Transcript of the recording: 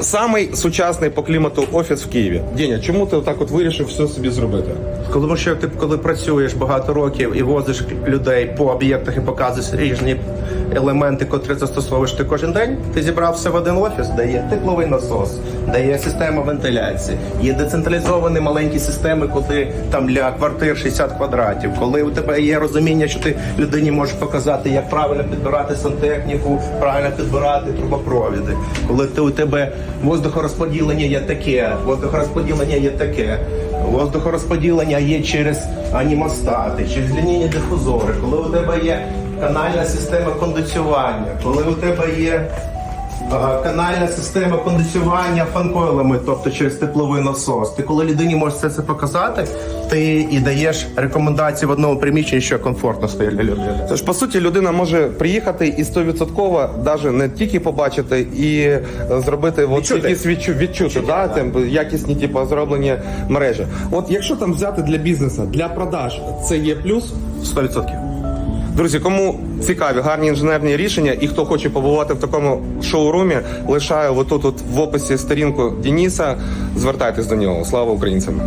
Самий сучасний по клімату офіс в Києві. Деня, чому ти отак от вирішив все собі зробити? Тому що ти коли працюєш багато років і возиш людей по об'єктах і показуєш різні елементи, котрі застосовуєш ти кожен день, ти зібрав все в один офіс, де є тепловий насос, де є система вентиляції, є децентралізовані маленькі системи, куди там для квартир 60 квадратів. Коли у тебе є розуміння, що ти людині можеш показати, як правильно підбирати сантехніку, правильно підбирати трубопровіди. Коли ти у тебе воздухорозподілення є таке, воздухорозподілення є таке. Воздухорозподілення є через анімостати, через лінійні дифузори, коли у тебе є канальна система кондиціювання, коли у тебе є канальна система кондиціювання фанкойлами, тобто через тепловий насос. Ти коли людині можеш це, це показати, ти і даєш рекомендації в одному приміщенні, що комфортно стає для людини. Тож, по суті, людина може приїхати і стовідсотково навіть не тільки побачити і е, зробити от Відчути. якісь відчу, відчути, да, там, якісні типу, зроблені мережі. От якщо там взяти для бізнесу, для продаж, це є плюс. 100%. Друзі, кому цікаві гарні інженерні рішення і хто хоче побувати в такому шоурумі, лишаю отут от в описі сторінку Дініса. Звертайтесь до нього. Слава українцям!